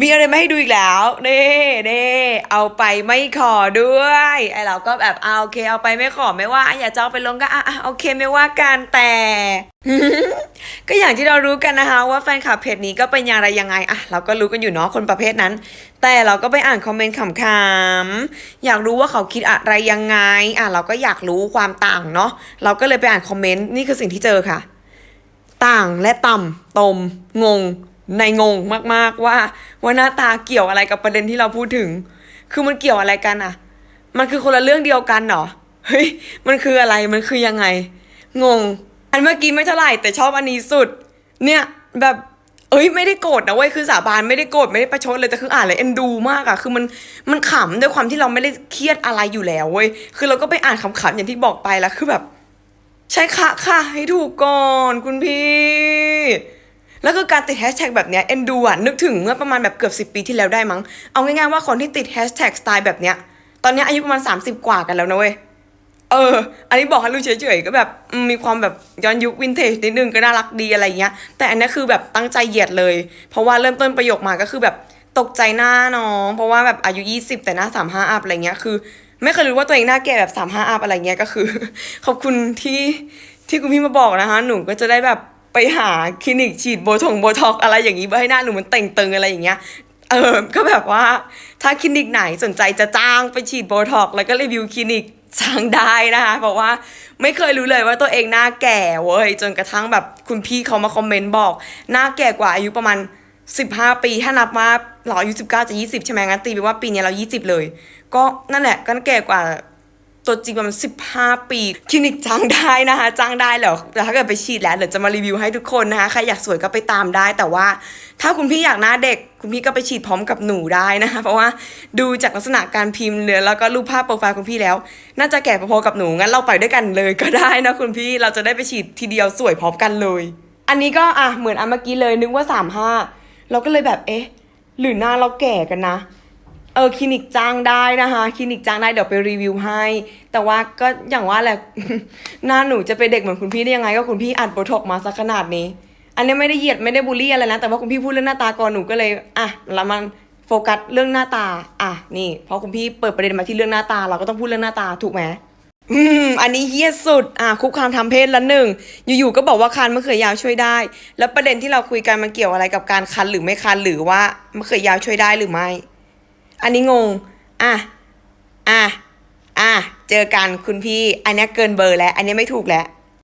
มีอะไรมาให้ดูอีกแล้วเน่เน่เอาไปไม่ขอด้วยไอเราก็แบบเอาโอเค เอาไปไม่ขอไม่ว่าอะอยากจะเอาไปลงก็อะอะโอเคไม่ว่ากันแต่ ก็อย่างที่เรารู้กันนะคะ ว่าแฟนคลับเพจนี้ก็เป็นอย่างไรยังไงอะเราก็รู้กันอยู่เนาะคนประเภทนั้น แต่เราก็ไปอ่านคอมเมนต์ขำๆอยากรู้ว่าเขาคิดอะไรยังไงอะเราก็อยากรู้ความต่างเนาะเราก็เลยไปอ่านคอมเมนต์นี่คือสิ่งที่เจอค่ะ ต่างและต่ำตม งง ในงงมากๆว่าว่าหน้าตาเกี่ยวอะไรกับประเด็นที่เราพูดถึง คือมันเกี่ยวอะไรกันอะมันคือคนละเรื่องเดียวกันเหรอเฮ้ยมันคืออะไรมันคือยังไง งง อันเมื่อกี้ไม่เท่าไหร่แต่ชอบอันนี้สุด เนี่ยแบบเอ้ยไม่ได้โกรธนะเว้ยคือสาบานไม่ได้โกรธไม่ได้ประชดเลยแต่คืออ่านเลยเอ็นดูมากอะคือมันมันขำด้วยความที่เราไม่ได้เครียดอะไรอยู่แล้วเว้ยคือเราก็ไปอ่านขำๆอย่างที่บอกไปแล้วคือแบบ ใช่ค่ะค่ะให้ถูกก่อนคุณพี่ แล้วคือการติดแฮชแท็กแบบเนี้ยเอ็นดูอะนึกถึงเมื่อประมาณแบบเกือบสิบ10 ปีที่แล้วได้มั้ง เอาง่ายๆว่าคนที่ติดแฮชแท็กสไตล์แบบเนี้ยตอนนี้อายุประมาณ 30 กว่ากันแล้วนะเว้ย เออ อันนี้บอกให้รู้เฉยๆก็แบบมมีความแบบย้อนยุควินเทจนิดนึงก็น่ารักดีอะไรเงี้ย แต่อันนี้คือแบบตั้งใจเหยียดเลย เพราะว่าเริ่มต้นประโยคมาก็คือแบบตกใจหน้าน้อง เพราะว่าแบบอายุ 20 แต่หน้า 35 อัพอะไรเงี้ย คือ ไม่เคยรู้ว่าตัวเองหน้าแก่แบบ 35 อัพอะไรเงี้ยก็คือ ขอบคุณที่ที่คุณพี่มาบอกนะคะ หนูก็จะได้แบบ ไปหาคลินิกฉีดโบทงโบท็อกอะไรอย่างนี้เพื่อให้หน้าหนูมันเต่งตึงอะไรอย่างเงี้ยเออก็แบบว่าถ้าคลินิกไหนสนใจจะจ้างไปฉีดโบท็อกแล้วก็รีวิวคลินิกจ้างได้นะคะเพราะว่าไม่เคยรู้เลยว่าตัวเองหน้าแก่เว้ยจนกระทั่งแบบคุณพี่เขามาคอมเมนต์บอก หน้าแก่กว่าอายุประมาณ 15 ปี ถ้านับว่าเราอายุ19จะ20 ใช่ไหมงั้นตีไปว่าปีนี้เรา 20 เลย ก็นั่นแหละก็แก่กว่า ตัวจริงประมาณ15 ปีคลินิกจ้างได้นะคะจ้างได้เหรอแต่ถ้าเกิดไปฉีดแล้วเดี๋ยวจะมารีวิวให้ทุกคนนะคะใครอยากสวยก็ไปตามได้ แต่ว่าถ้าคุณพี่อยากหน้าเด็ก คุณพี่ก็ไปฉีดพร้อมกับหนูได้นะคะ เพราะว่าดูจากลักษณะการพิมพ์เนื้อแล้วก็รูปภาพโปรไฟล์คุณพี่แล้ว น่าจะแก่พอๆกับหนูงั้นเราไปด้วยกันเลยก็ได้นะคุณพี่เราจะได้ไปฉีดทีเดียวสวยพร้อมกันเลย อันนี้ก็อะเหมือนอันเมื่อกี้เลยนึกว่า 35เราก็เลยแบบเอ๊ะหรือหน้าเราแก่กันนะ เออคลินิกจ้างได้นะคะคลินิกจ้างได้เดี๋ยวไปรีวิวให้ แต่ว่าก็อย่างว่าแหละหน้าหนูจะไปเด็กเหมือนคุณพี่ได้ยังไง ก็คุณพี่อัดโบท็อกมาสักขนาดนี้ อันนี้ไม่ได้เหยียดไม่ได้บูลลี่อะไรนะแต่ว่าคุณพี่พูดเรื่องหน้าตาก่อนหนูก็เลยอะแล้วมันโฟกัสเรื่องหน้าตา อะนี่เพราะคุณพี่เปิดประเด็นมาที่เรื่องหน้าตา เราก็ต้องพูดเรื่องหน้าตาถูกไหมอืมอันนี้เฮี้ยสุด อะคุกคามทางเพศละหนึ่ง อยู่ๆก็บอกว่าคันมะเขือยาวช่วยได้ แล้วประเด็นที่เราคุยกันมันเกี่ยวอะไรกับการคันหรือไม่คันหรือว่ามะเขือยาวช่วยได้หรือไม่ อันนี้งง อะ อะ อะ เจอกันคุณพี่ อันนี้เกินเบอร์แล้ว อันนี้ไม่ถูกแล้ว